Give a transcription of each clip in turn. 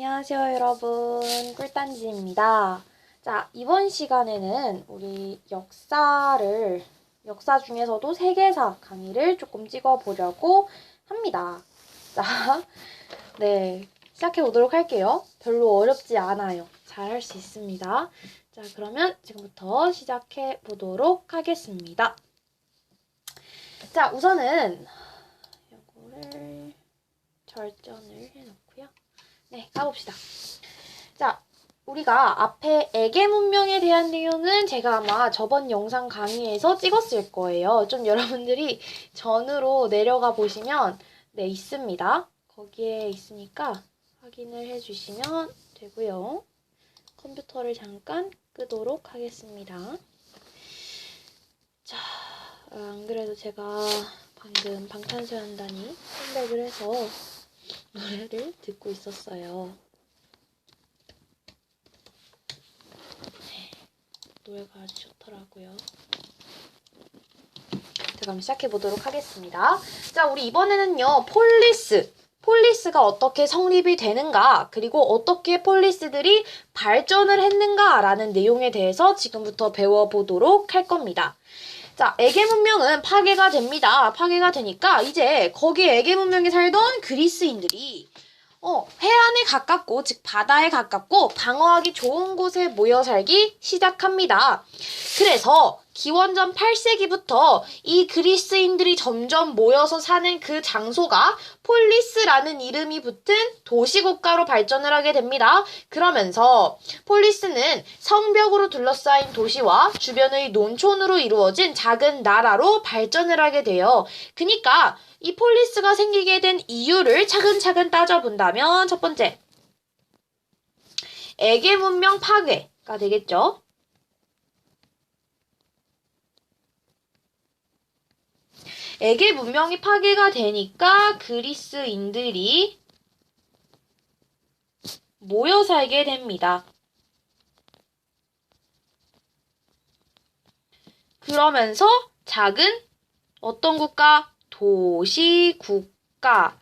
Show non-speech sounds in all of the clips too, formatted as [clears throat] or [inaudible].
안녕하세요, 여러분. 꿀단지입니다. 자, 이번 시간에는 우리 역사를, 역사 중에서도 세계사 강의를 조금 찍어보려고 합니다. 자, [laughs] 네. 시작해 보도록 할게요. 별로 어렵지 않아요. 잘 할 수 있습니다. 자, 그러면 지금부터 시작해 보도록 하겠습니다. 자, 우선은 이거를 절전을 해놓고요. 네, 가봅시다. 자, 우리가 앞에 애계 문명에 대한 내용은 제가 아마 저번 영상 강의에서 찍었을 거예요. 좀 [laughs] 여러분들이 전으로 내려가 보시면 네, 있습니다. 거기에 있으니까 확인을 해주시면 되고요. 컴퓨터를 잠깐 끄도록 하겠습니다. 자, 안 그래도 제가 방금 방탄소년단이 컴백을 해서 노래를 듣고 있었어요. 네, 노래가 아주 좋더라고요. 자, 그럼 시작해 보도록 하겠습니다. 자, 우리 이번에는요, 폴리스. 폴리스가 어떻게 성립이 되는가, 그리고 어떻게 폴리스들이 발전을 했는가라는 내용에 대해서 지금부터 배워보도록 할 겁니다. 자, 에게 문명은 파괴가 됩니다. 파괴가 되니까 이제 거기 에게 문명에 살던 그리스인들이 어, 해안에 가깝고 즉 바다에 가깝고 방어하기 좋은 곳에 모여 살기 시작합니다. 그래서 기원전 8세기부터 이 그리스인들이 점점 모여서 사는 그 장소가 폴리스라는 이름이 붙은 도시국가로 발전을 하게 됩니다. 그러면서 폴리스는 성벽으로 둘러싸인 도시와 주변의 논촌으로 이루어진 작은 나라로 발전을 하게 돼요. 그니까 이 폴리스가 생기게 된 이유를 차근차근 따져본다면 첫 번째, 에게 문명 파괴가 되겠죠. 에게 문명이 파괴가 되니까 그리스인들이 모여 살게 됩니다. 그러면서 작은 어떤 국가? 도시 국가.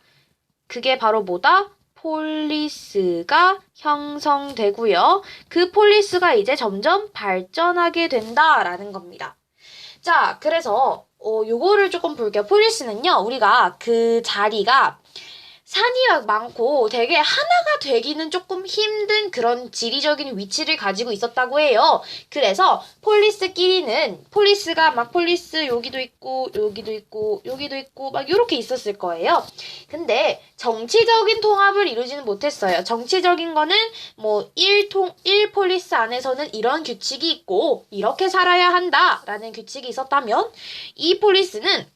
그게 바로 뭐다? 폴리스가 형성되고요. 그 폴리스가 이제 점점 발전하게 된다라는 겁니다. 자, 그래서 어, 요거를 조금 볼게요. 폴리스는요, 우리가 그 자리가 산이 많고 되게 하나가 되기는 조금 힘든 그런 지리적인 위치를 가지고 있었다고 해요. 그래서 폴리스끼리는 폴리스가 막 폴리스 여기도 있고 여기도 있고 여기도 있고 막 이렇게 있었을 거예요. 근데 정치적인 통합을 이루지는 못했어요. 정치적인 거는 뭐 1통 1폴리스 안에서는 이런 규칙이 있고 이렇게 살아야 한다라는 규칙이 있었다면 이 폴리스는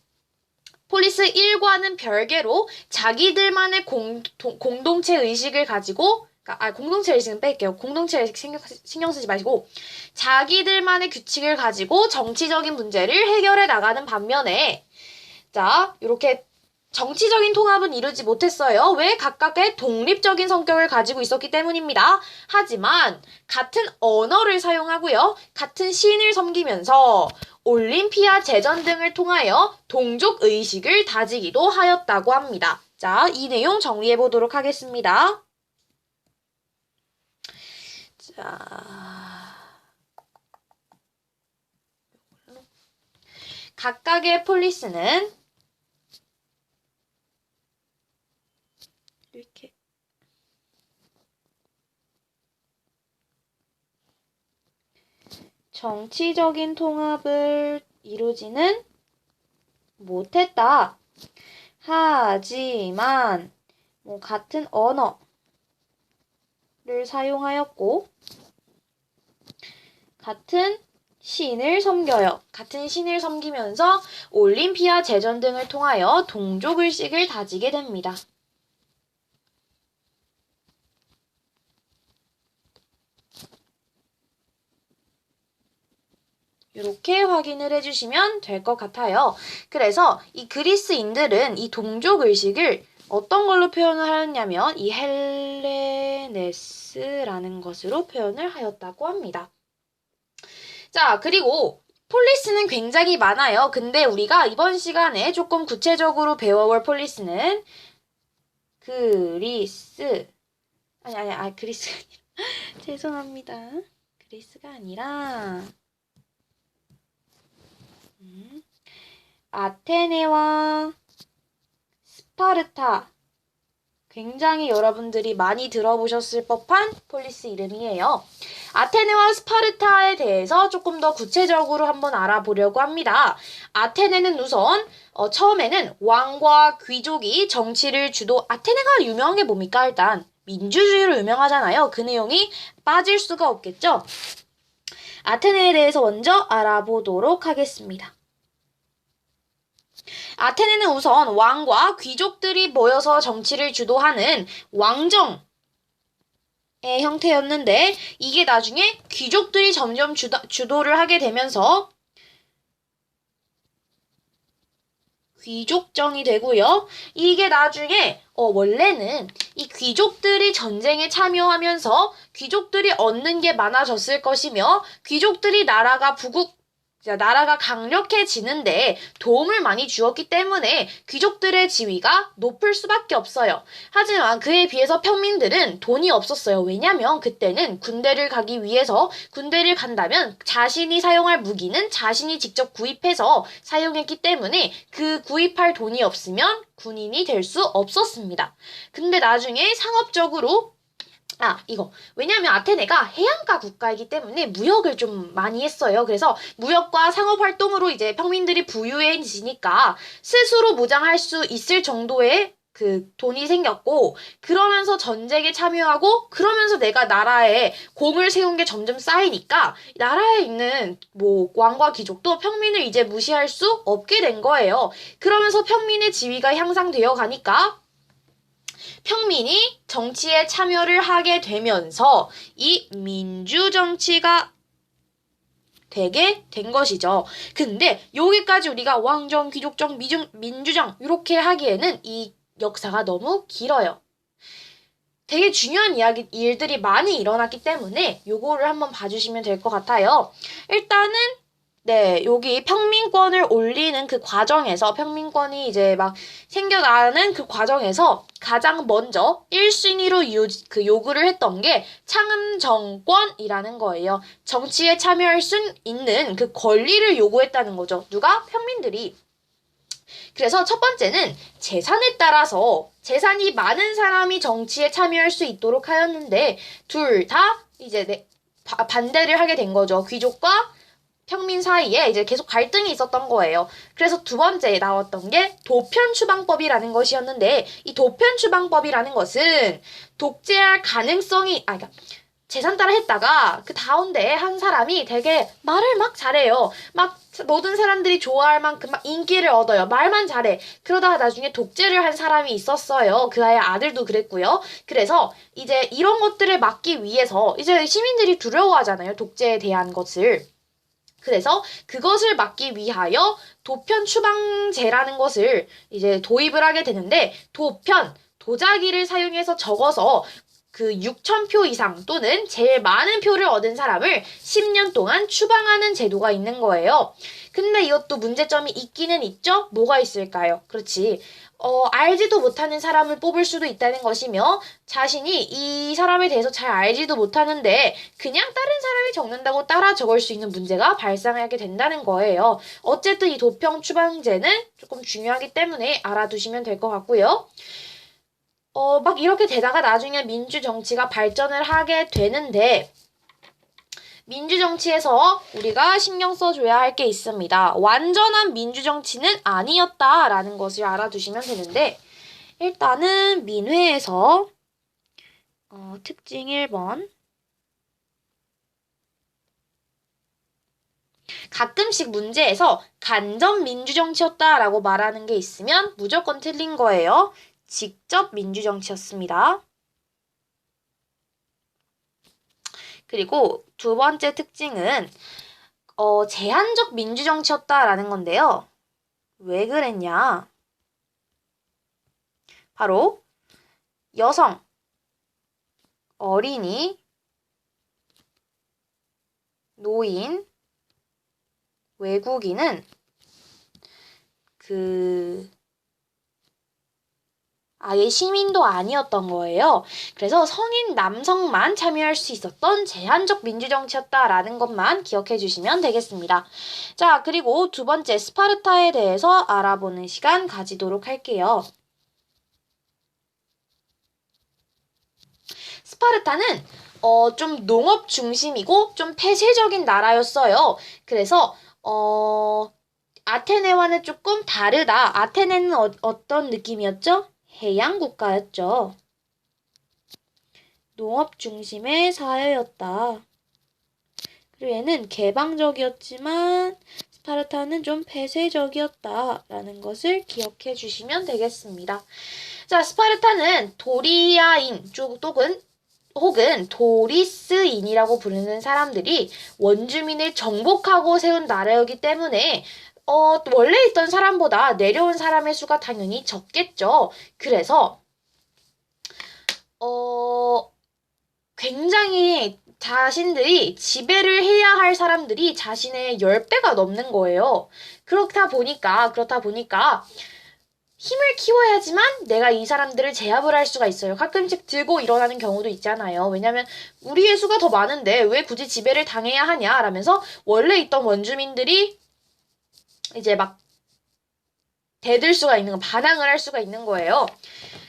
폴리스 1과는 별개로 자기들만의 공, 동, 공동체 의식을 가지고 그러니까, 아 공동체 의식은 뺄게요. 공동체 의식 신경, 신경 쓰지 마시고 자기들만의 규칙을 가지고 정치적인 문제를 해결해 나가는 반면에 자 이렇게 정치적인 통합은 이루지 못했어요. 왜? 각각의 독립적인 성격을 가지고 있었기 때문입니다. 하지만 같은 언어를 사용하고요. 같은 신을 섬기면서 올림피아 제전 등을 통하여 동족 의식을 다지기도 하였다고 합니다. 자, 이 내용 정리해 보도록 하겠습니다. 자. 각각의 폴리스는 정치적인 통합을 이루지는 못했다. 하지만 뭐 같은 언어를 사용하였고 같은 신을 섬겨요. 같은 신을 섬기면서 올림피아 제전 등을 통하여 동족 의식을 다지게 됩니다. 이렇게 확인을 해주시면 될 것 같아요. 그래서 이 그리스인들은 이 동족 의식을 어떤 걸로 표현을 하였냐면 이 헬레네스라는 것으로 표현을 하였다고 합니다. 자, 그리고 폴리스는 굉장히 많아요. 근데 우리가 이번 시간에 조금 구체적으로 배워볼 폴리스는 그리스 아니 아니 아 그리스가 아니라 [laughs] 죄송합니다. 그리스가 아니라 음, 아테네와 스파르타 굉장히 여러분들이 많이 들어보셨을 법한 폴리스 이름이에요. 아테네와 스파르타에 대해서 조금 더 구체적으로 한번 알아보려고 합니다. 아테네는 우선 어, 처음에는 왕과 귀족이 정치를 주도 아테네가 유명한 게 뭡니까 일단 민주주의로 유명하잖아요. 그 내용이 빠질 수가 없겠죠. 아테네에 대해서 먼저 알아보도록 하겠습니다. 아테네는 우선 왕과 귀족들이 모여서 정치를 주도하는 왕정 의 형태였는데 이게 나중에 귀족들이 점점 주도, 주도를 하게 되면서 귀족정이 되고요. 이게 나중에 어, 원래는 이 귀족들이 전쟁에 참여하면서 귀족들이 얻는 게 많아졌을 것이며 귀족들이 나라가 부국 자, 나라가 강력해지는데 도움을 많이 주었기 때문에 귀족들의 지위가 높을 수밖에 없어요. 하지만 그에 비해서 평민들은 돈이 없었어요. 왜냐면 그때는 군대를 가기 위해서 군대를 간다면 자신이 사용할 무기는 자신이 직접 구입해서 사용했기 때문에 그 구입할 돈이 없으면 군인이 될 수 없었습니다. 근데 나중에 상업적으로 아, 이거. 왜냐면 아테네가 해안가 국가이기 때문에 무역을 좀 많이 했어요. 그래서 무역과 상업 활동으로 이제 평민들이 부유해지니까 스스로 무장할 수 있을 정도의 그 돈이 생겼고 그러면서 전쟁에 참여하고 그러면서 내가 나라에 공을 세운 게 점점 쌓이니까 나라에 있는 뭐 왕과 귀족도 평민을 이제 무시할 수 없게 된 거예요. 그러면서 평민의 지위가 향상되어 가니까 평민이 정치에 참여를 하게 되면서 이 민주정치가 되게 된 것이죠. 근데 여기까지 우리가 왕정, 귀족정, 미중, 민주정 이렇게 하기에는 이 역사가 너무 길어요. 되게 중요한 이야기, 일들이 많이 일어났기 때문에 요거를 한번 봐주시면 될 것 같아요. 일단은 네, 여기 평민권을 올리는 그 과정에서 평민권이 이제 막 생겨나는 그 과정에서 가장 먼저 1순위로 요, 그 요구를 했던 게 창음 정권이라는 거예요. 정치에 참여할 수 있는 그 권리를 요구했다는 거죠. 누가? 평민들이. 그래서 첫 번째는 재산에 따라서 재산이 많은 사람이 정치에 참여할 수 있도록 하였는데 둘 다 이제 네, 바, 반대를 하게 된 거죠. 귀족과 평민 사이에 이제 계속 갈등이 있었던 거예요. 그래서 두 번째 나왔던 게 도편 추방법이라는 것이었는데 이 도편 추방법이라는 것은 독재할 가능성이 아 그러니까 재산 따라 했다가 그 가운데 한 사람이 되게 말을 막 잘해요. 막 모든 사람들이 좋아할 만큼 막 인기를 얻어요. 말만 잘해. 그러다가 나중에 독재를 한 사람이 있었어요. 그 아이의 아들도 그랬고요. 그래서 이제 이런 것들을 막기 위해서 이제 시민들이 두려워하잖아요. 독재에 대한 것을. 그래서 그것을 막기 위하여 도편 추방제라는 것을 이제 도입을 하게 되는데 도편 도자기를 사용해서 적어서 그 6,000표 이상 또는 제일 많은 표를 얻은 사람을 10년 동안 추방하는 제도가 있는 거예요. 근데 이것도 문제점이 있기는 있죠? 뭐가 있을까요? 그렇지. 어, 알지도 못하는 사람을 뽑을 수도 있다는 것이며 자신이 이 사람에 대해서 잘 알지도 못하는데 그냥 다른 사람이 적는다고 따라 적을 수 있는 문제가 발생하게 된다는 거예요. 어쨌든 이 도평 추방제는 조금 중요하기 때문에 알아두시면 될 것 같고요. 어, 막 이렇게 되다가 나중에 민주 정치가 발전을 하게 되는데 민주정치에서 우리가 신경 써줘야 할 게 있습니다. 완전한 민주정치는 아니었다라는 것을 알아두시면 되는데, 일단은 민회에서, 어, 특징 1번. 가끔씩 문제에서 간접 민주정치였다라고 말하는 게 있으면 무조건 틀린 거예요. 직접 민주정치였습니다. 그리고 두 번째 특징은 어, 제한적 민주정치였다라는 건데요. 왜 그랬냐? 바로 여성, 어린이, 노인, 외국인은 그 아예 시민도 아니었던 거예요. 그래서 성인 남성만 참여할 수 있었던 제한적 민주정치였다라는 것만 기억해 주시면 되겠습니다. 자, 그리고 두 번째 스파르타에 대해서 알아보는 시간 가지도록 할게요. 스파르타는 어, 좀 농업 중심이고 좀 폐쇄적인 나라였어요. 그래서 어, 아테네와는 조금 다르다. 아테네는 어, 어떤 느낌이었죠? 해양 국가였죠. 농업 중심의 사회였다. 그리고 얘는 개방적이었지만 스파르타는 좀 폐쇄적이었다라는 것을 기억해 주시면 되겠습니다. 자, 스파르타는 도리아인 쪽 혹은 혹은 도리스인이라고 부르는 사람들이 원주민을 정복하고 세운 나라였기 때문에 어, 원래 있던 사람보다 내려온 사람의 수가 당연히 적겠죠. 그래서 어, 굉장히 자신들이 지배를 해야 할 사람들이 자신의 10배가 넘는 거예요. 그렇다 보니까, 그렇다 보니까, 힘을 키워야지만 내가 이 사람들을 제압을 할 수가 있어요. 가끔씩 들고 일어나는 경우도 있잖아요. 왜냐면 우리의 수가 더 많은데 왜 굳이 지배를 당해야 하냐? 라면서 원래 있던 원주민들이 이제 막 대들 수가 있는 거, 반항을 할 수가 있는 거예요.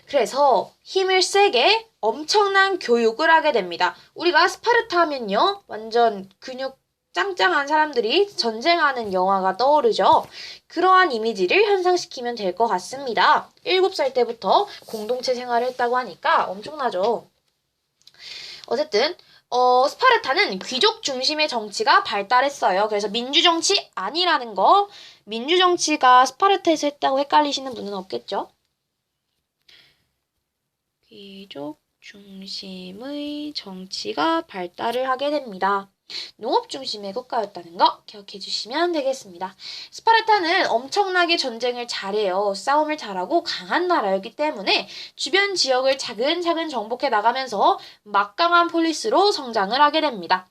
그래서 힘을 세게 엄청난 교육을 하게 됩니다. 우리가 스파르타 하면요. 완전 근육 짱짱한 사람들이 전쟁하는 영화가 떠오르죠. 그러한 이미지를 현상시키면 될 것 같습니다. 7살 때부터 공동체 생활을 했다고 하니까 엄청나죠. 어쨌든 어, 스파르타는 귀족 중심의 정치가 발달했어요. 그래서 민주정치 아니라는 거, 민주정치가 스파르타에서 했다고 헷갈리시는 분은 없겠죠? 귀족 중심의 정치가 발달을 하게 됩니다. 농업 중심의 국가였다는 거 기억해 주시면 되겠습니다. 스파르타는 엄청나게 전쟁을 잘해요. 싸움을 잘하고 강한 나라였기 때문에 주변 지역을 차근차근 정복해 나가면서 막강한 폴리스로 성장을 하게 됩니다.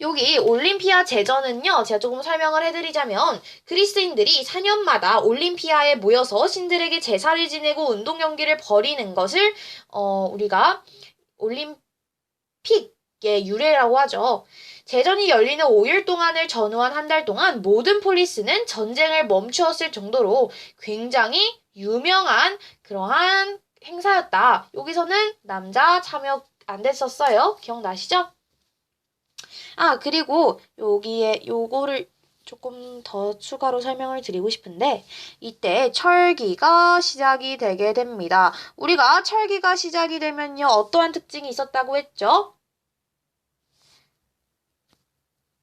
여기 올림피아 제전은요, 제가 조금 설명을 해드리자면, 그리스인들이 4년마다 올림피아에 모여서 신들에게 제사를 지내고 운동 경기를 벌이는 것을, 어, 우리가 올림픽 의 유래라고 하죠. 제전이 열리는 5일 동안을 전후한 한 달 동안 모든 폴리스는 전쟁을 멈추었을 정도로 굉장히 유명한 그러한 행사였다. 여기서는 남자 참여 안 됐었어요. 기억나시죠? 아, 그리고 여기에 요거를 조금 더 추가로 설명을 드리고 싶은데 이때 철기가 시작이 되게 됩니다. 우리가 철기가 시작이 되면요. 어떠한 특징이 있었다고 했죠?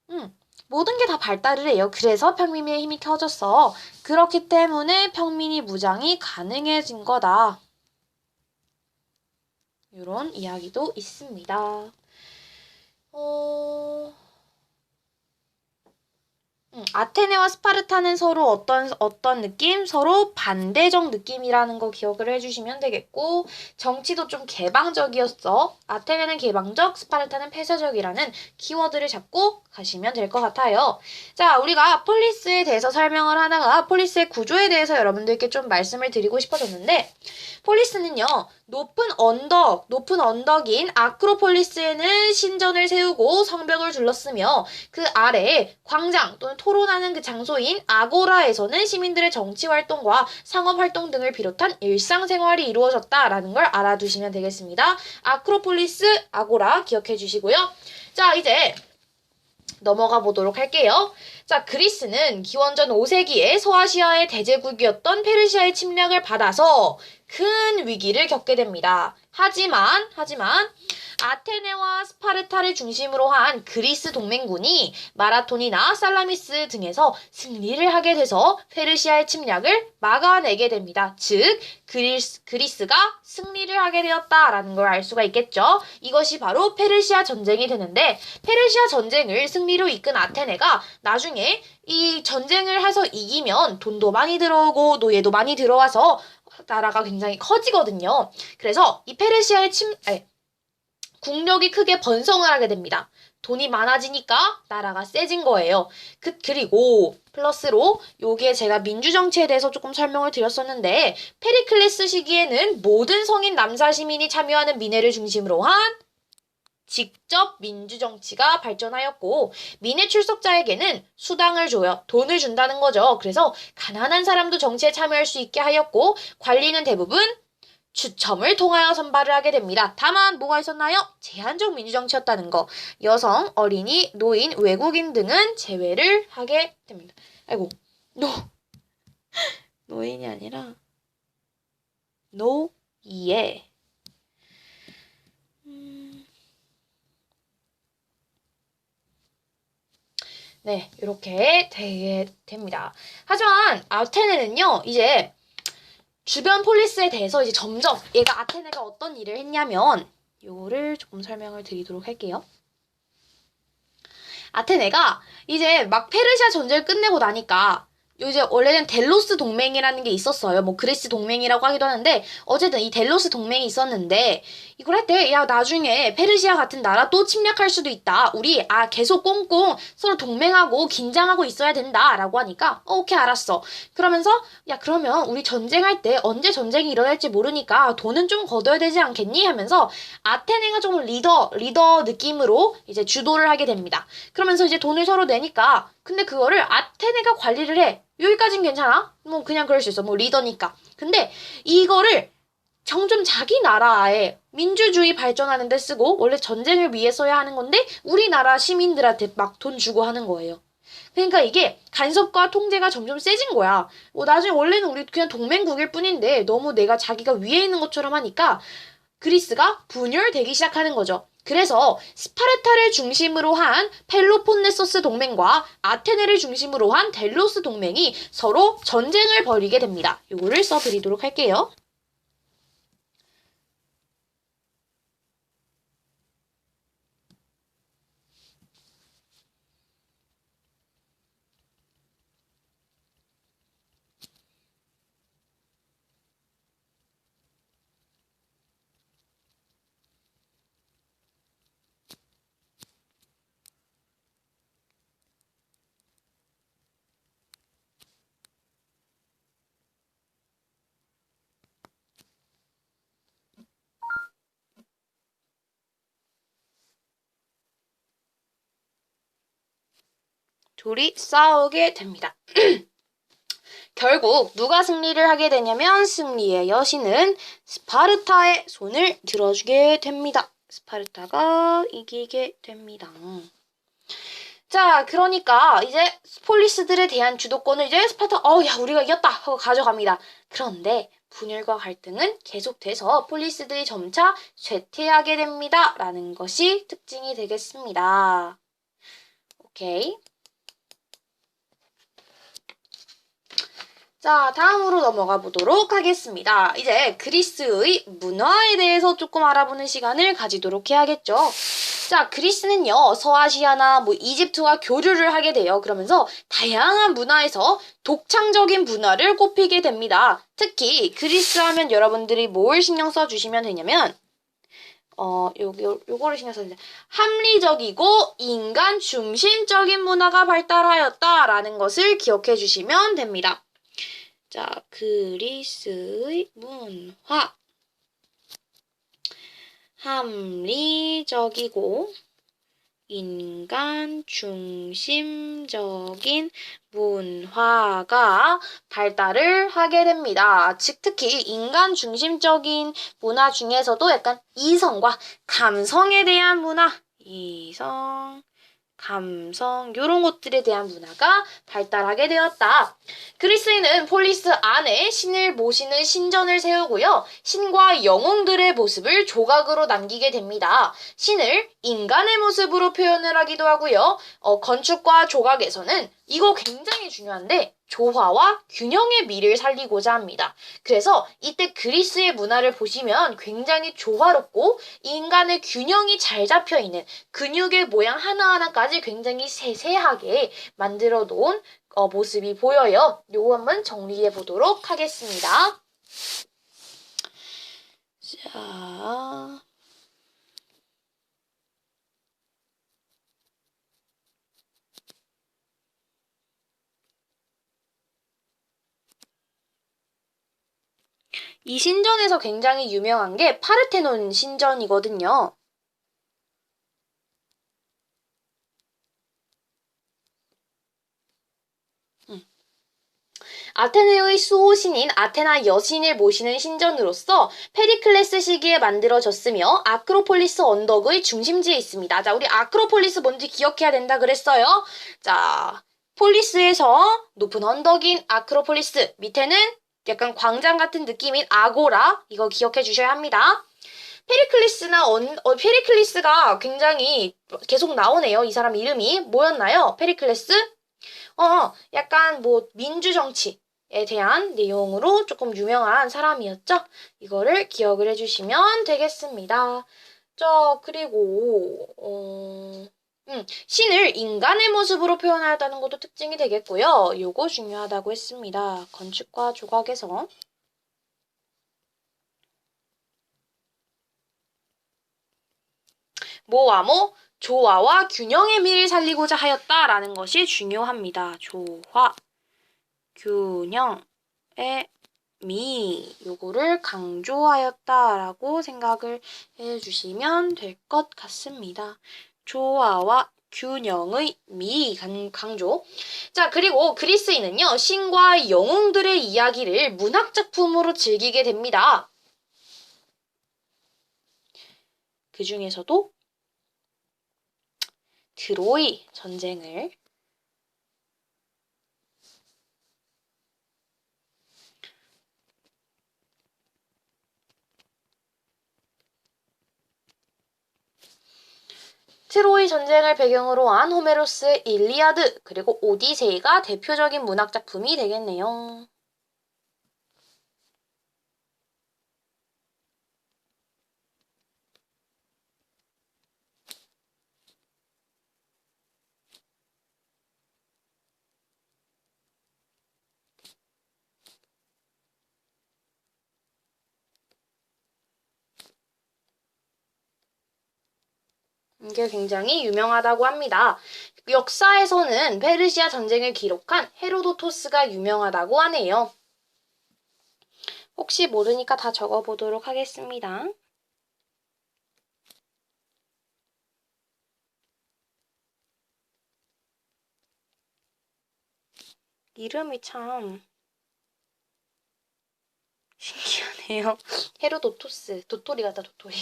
음, 모든 게 다 발달을 해요. 그래서 평민의 힘이 켜졌어. 그렇기 때문에 평민이 무장이 가능해진 거다. 이런 이야기도 있습니다. 어... 음, 아테네와 스파르타는 서로 어떤 어떤 느낌? 서로 반대적 느낌이라는 거 기억을 해주시면 되겠고 정치도 좀 개방적이었어. 아테네는 개방적, 스파르타는 폐쇄적이라는 키워드를 잡고 가시면 될 것 같아요. 자, 우리가 폴리스에 대해서 설명을 하다가 폴리스의 구조에 대해서 여러분들께 좀 말씀을 드리고 싶어졌는데 폴리스는요, 높은 언덕, 높은 언덕인 아크로폴리스에는 신전을 세우고 성벽을 둘렀으며 그 아래에 광장 또는 토론하는 그 장소인 아고라에서는 시민들의 정치 활동과 상업 활동 등을 비롯한 일상생활이 이루어졌다라는 걸 알아두시면 되겠습니다. 아크로폴리스, 아고라 기억해 주시고요. 자, 이제 넘어가 보도록 할게요. 자, 그리스는 기원전 5세기에 소아시아의 대제국이었던 페르시아의 침략을 받아서 큰 위기를 겪게 됩니다. 하지만, 하지만, 아테네와 스파르타를 중심으로 한 그리스 동맹군이 마라톤이나 살라미스 등에서 승리를 하게 돼서 페르시아의 침략을 막아내게 됩니다. 즉, 그리스, 그리스가 승리를 하게 되었다라는 걸 알 수가 있겠죠. 이것이 바로 페르시아 전쟁이 되는데, 페르시아 전쟁을 승리로 이끈 아테네가 나중에 이 전쟁을 해서 이기면 돈도 많이 들어오고 노예도 많이 들어와서 나라가 굉장히 커지거든요. 그래서 이 페르시아의 침, 아니, 국력이 크게 번성을 하게 됩니다. 돈이 많아지니까 나라가 세진 거예요. 그, 그리고 플러스로 요게 제가 민주정치에 대해서 조금 설명을 드렸었는데 페리클레스 시기에는 모든 성인 남사 시민이 참여하는 민회를 중심으로 한 직접 민주정치가 발전하였고 민회 출석자에게는 수당을 줘요. 돈을 준다는 거죠. 그래서 가난한 사람도 정치에 참여할 수 있게 하였고 관리는 대부분 추첨을 통하여 선발을 하게 됩니다. 다만 뭐가 있었나요? 제한적 민주정치였다는 거. 여성, 어린이, 노인, 외국인 등은 제외를 하게 됩니다. 아이고, 노 [laughs] 노인이 아니라 노예. 음. 네, 이렇게 되게 됩니다. 하지만 아테네는요, 이제 주변 폴리스에 대해서 이제 점점 얘가 아테네가 어떤 일을 했냐면 요거를 조금 설명을 드리도록 할게요. 아테네가 이제 막 페르시아 전쟁을 끝내고 나니까 이제 원래는 델로스 동맹이라는 게 있었어요. 뭐 그리스 동맹이라고 하기도 하는데 어쨌든 이 델로스 동맹이 있었는데 이걸 할 때 야 나중에 페르시아 같은 나라 또 침략할 수도 있다. 우리 아 계속 꽁꽁 서로 동맹하고 긴장하고 있어야 된다라고 하니까 어, 오케이 알았어. 그러면서 야 그러면 우리 전쟁할 때 언제 전쟁이 일어날지 모르니까 돈은 좀 걷어야 되지 않겠니? 하면서 아테네가 좀 리더 리더 느낌으로 이제 주도를 하게 됩니다. 그러면서 이제 돈을 서로 내니까 근데 그거를 아테네가 관리를 해. 여기까진 괜찮아? 뭐 그냥 그럴 수 있어. 뭐 리더니까. 근데 이거를 점점 자기 나라에 민주주의 발전하는 데 쓰고 원래 전쟁을 위해 써야 하는 건데 우리나라 시민들한테 막 돈 주고 하는 거예요. 그러니까 이게 간섭과 통제가 점점 세진 거야. 뭐 나중에 원래는 우리 그냥 동맹국일 뿐인데 너무 내가 자기가 위에 있는 것처럼 하니까 그리스가 분열되기 시작하는 거죠. 그래서 스파르타를 중심으로 한 펠로폰네소스 동맹과 아테네를 중심으로 한 델로스 동맹이 서로 전쟁을 벌이게 됩니다. 요거를 써드리도록 할게요. 둘이 싸우게 됩니다. [clears throat] 결국 누가 승리를 하게 되냐면 승리의 여신은 스파르타의 손을 들어주게 됩니다. 스파르타가 이기게 됩니다. 자, 그러니까 이제 폴리스들에 대한 주도권을 이제 스파르타, 어, 야, 우리가 이겼다 하고 가져갑니다. 그런데 분열과 갈등은 계속돼서 폴리스들이 점차 쇠퇴하게 됩니다. 라는 것이 특징이 되겠습니다. 오케이. 자, 다음으로 넘어가 보도록 하겠습니다. 이제 그리스의 문화에 대해서 조금 알아보는 시간을 가지도록 해야겠죠. 자, 그리스는요, 서아시아나 뭐 이집트와 교류를 하게 돼요. 그러면서 다양한 문화에서 독창적인 문화를 꼽히게 됩니다. 특히 그리스 하면 여러분들이 뭘 신경 써 주시면 되냐면, 어, 요, 요, 요거를 신경 써주세요. 합리적이고 인간 중심적인 문화가 발달하였다라는 것을 기억해 주시면 됩니다. 자, 그리스의 문화. 합리적이고 인간 중심적인 문화가 발달을 하게 됩니다. 즉, 특히 인간 중심적인 문화 중에서도 약간 이성과 감성에 대한 문화, 이성, 감성 이런 것들에 대한 문화가 발달하게 되었다. 그리스인은 폴리스 안에 신을 모시는 신전을 세우고요. 신과 영웅들의 모습을 조각으로 남기게 됩니다. 신을 인간의 모습으로 표현을 하기도 하고요. 어, 건축과 조각에서는 이거 굉장히 중요한데 조화와 균형의 미를 살리고자 합니다. 그래서 이때 그리스의 문화를 보시면 굉장히 조화롭고 인간의 균형이 잘 잡혀 있는 근육의 모양 하나하나까지 굉장히 세세하게 만들어 놓은 어, 모습이 보여요. 요거 한번 정리해 보도록 하겠습니다. 자. 이 신전에서 굉장히 유명한 게 파르테논 신전이거든요. 음. 아테네의 수호신인 아테나 여신을 모시는 신전으로서 페리클레스 시기에 만들어졌으며 아크로폴리스 언덕의 중심지에 있습니다. 자, 우리 아크로폴리스 뭔지 기억해야 된다 그랬어요. 자, 폴리스에서 높은 언덕인 아크로폴리스, 밑에는 약간 광장 같은 느낌인 아고라, 이거 기억해 주셔야 합니다. 페리클리스나 언, 어, 페리클리스가 굉장히 계속 나오네요. 이 사람 이름이 뭐였나요? 페리클레스? 어, 약간 뭐 민주 정치에 대한 내용으로 조금 유명한 사람이었죠. 이거를 기억을 해주시면 되겠습니다. 자, 그리고 어, 음, 신을 인간의 모습으로 표현하였다는 것도 특징이 되겠고요. 요거 중요하다고 했습니다. 건축과 조각에서. 모와모, 조화와 균형의 미를 살리고자 하였다라는 것이 중요합니다. 조화, 균형의 미, 요거를 강조하였다라고 생각을 해주시면 될 것 같습니다. 조화와 균형의 미 강- 강조. 자, 그리고 그리스인은요, 신과 영웅들의 이야기를 문학 작품으로 즐기게 됩니다. 그 중에서도 트로이 전쟁을 트로이 전쟁을 배경으로 한 호메로스의 일리아드 그리고 오디세이가 대표적인 문학 작품이 되겠네요. 이게 굉장히 유명하다고 합니다. 역사에서는 페르시아 전쟁을 기록한 헤로도토스가 유명하다고 하네요. 혹시 모르니까 다 적어보도록 하겠습니다. 이름이 참 신기하네요. [laughs] 헤로도토스, 도토리 같다, 도토리.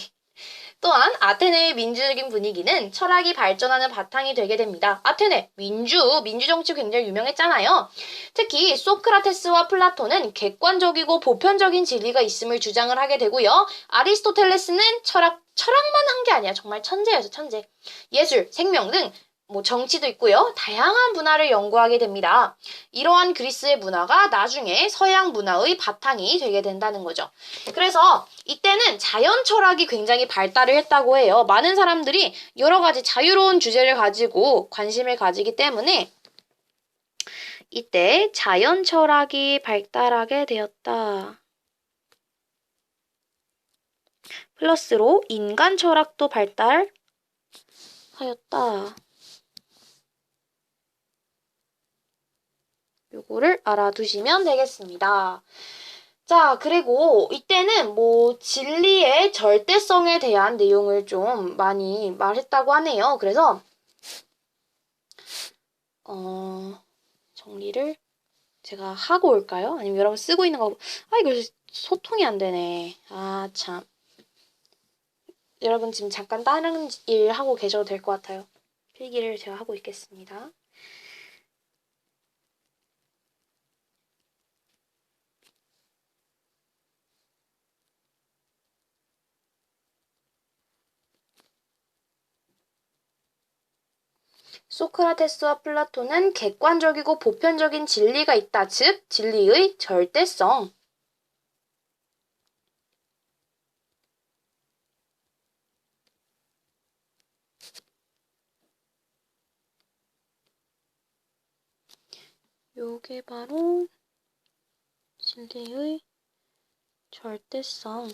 또한 아테네의 민주적인 분위기는 철학이 발전하는 바탕이 되게 됩니다. 아테네 민주 민주 정치 굉장히 유명했잖아요. 특히 소크라테스와 플라톤은 객관적이고 보편적인 진리가 있음을 주장을 하게 되고요. 아리스토텔레스는 철학 철학만 한 게 아니야. 정말 천재였어, 천재. 예술, 생명 등 뭐 정치도 있고요. 다양한 문화를 연구하게 됩니다. 이러한 그리스의 문화가 나중에 서양 문화의 바탕이 되게 된다는 거죠. 그래서 이때는 자연 철학이 굉장히 발달을 했다고 해요. 많은 사람들이 여러 가지 자유로운 주제를 가지고 관심을 가지기 때문에 이때 자연 철학이 발달하게 되었다. 플러스로 인간 철학도 발달하였다. 요거를 알아두시면 되겠습니다. 자, 그리고 이때는 뭐 진리의 절대성에 대한 내용을 좀 많이 말했다고 하네요. 그래서 어, 정리를 제가 하고 올까요? 아니면 여러분 쓰고 있는 거, 아, 이거 소통이 안 되네. 아, 참. 여러분 지금 잠깐 다른 일 하고 계셔도 될 것 같아요. 필기를 제가 하고 있겠습니다. 소크라테스와 플라톤은 객관적이고 보편적인 진리가 있다. 즉, 진리의 절대성. 요게 바로 진리의 절대성이라고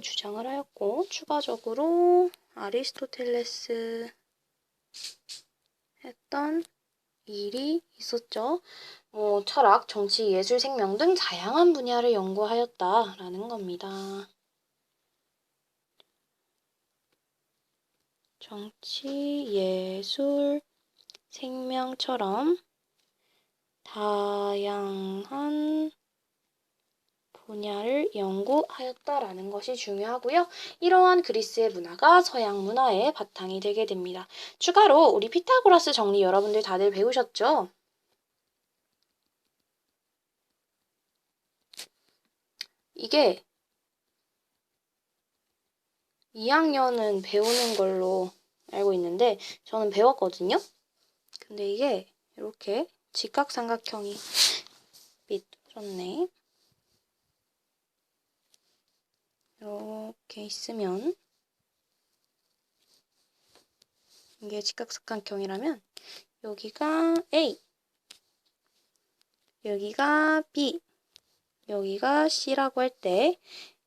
주장을 하였고, 추가적으로 아리스토텔레스 했던 일이 있었죠. 뭐 철학, 정치, 예술, 생명 등 다양한 분야를 연구하였다라는 겁니다. 정치, 예술, 생명처럼 다양한 분야를 연구하였다라는 것이 중요하고요. 이러한 그리스의 문화가 서양 문화의 바탕이 되게 됩니다. 추가로 우리 피타고라스 정리 여러분들 다들 배우셨죠? 이게 2학년은 배우는 걸로 알고 있는데 저는 배웠거든요. 근데 이게 이렇게 직각삼각형이 삐뚤었네. 이렇게 있으면 이게 직각삼각형이라면 여기가 A, 여기가 B, 여기가 C라고 할 때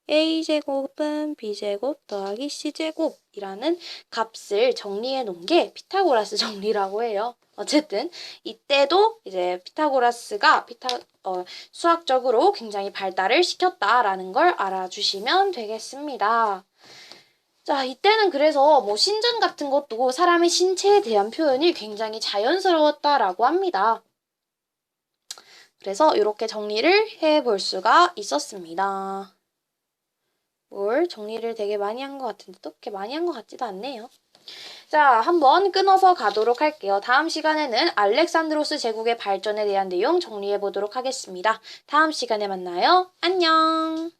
A제곱은 B제곱 더하기 C제곱이라는 값을 정리해 놓은 게 피타고라스 [laughs] 정리라고 해요. 어쨌든 이때도 이제 피타고라스가 피타 어, 수학적으로 굉장히 발달을 시켰다라는 걸 알아주시면 되겠습니다. 자, 이때는 그래서 뭐 신전 같은 것도 사람의 신체에 대한 표현이 굉장히 자연스러웠다라고 합니다. 그래서 이렇게 정리를 해 볼 수가 있었습니다. 뭘 정리를 되게 많이 한 것 같은데 또 그렇게 많이 한 것 같지도 않네요. 자, 한번 끊어서 가도록 할게요. 다음 시간에는 알렉산드로스 제국의 발전에 대한 내용 정리해 보도록 하겠습니다. 다음 시간에 만나요. 안녕!